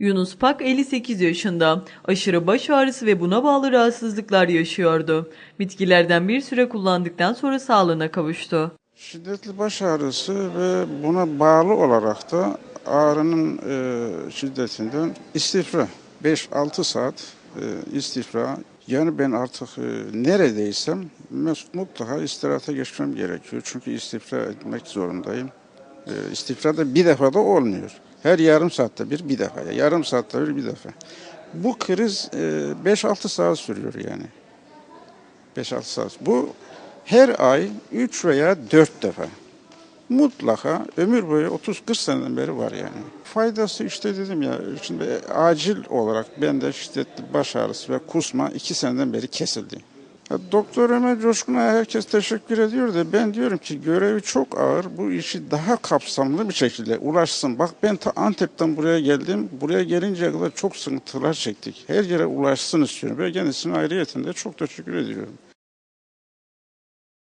Yunus Pak 58 yaşında. Aşırı baş ağrısı ve buna bağlı rahatsızlıklar yaşıyordu. Bitkilerden bir süre kullandıktan sonra sağlığına kavuştu. Şiddetli baş ağrısı ve buna bağlı olarak da ağrının e, şiddetinden istifra. 5-6 saat e, istifra. Yani ben artık e, neredeysem mutlaka istirahata geçmem gerekiyor. Çünkü istifra etmek zorundayım. E, istifra da bir defada olmuyor. Her yarım saatte bir, bir defa. Yarım saatte bir, bir defa. Bu kriz e, 5-6 saat sürüyor yani. 5-6 saat. Bu her ay 3 veya 4 defa. Mutlaka ömür boyu 30-40 seneden beri var yani. Faydası işte dedim ya, şimdi acil olarak bende şiddetli baş ağrısı ve kusma 2 seneden beri kesildi. Doktor Ömer Coşkun'a herkes teşekkür ediyor da ben diyorum ki görevi çok ağır. Bu işi daha kapsamlı bir şekilde ulaşsın. Bak ben ta Antep'ten buraya geldim. Buraya gelinceye kadar çok sıkıntılar çektik. Her yere ulaşsın istiyorum. Ve kendisine ayrıyeten de çok teşekkür ediyorum.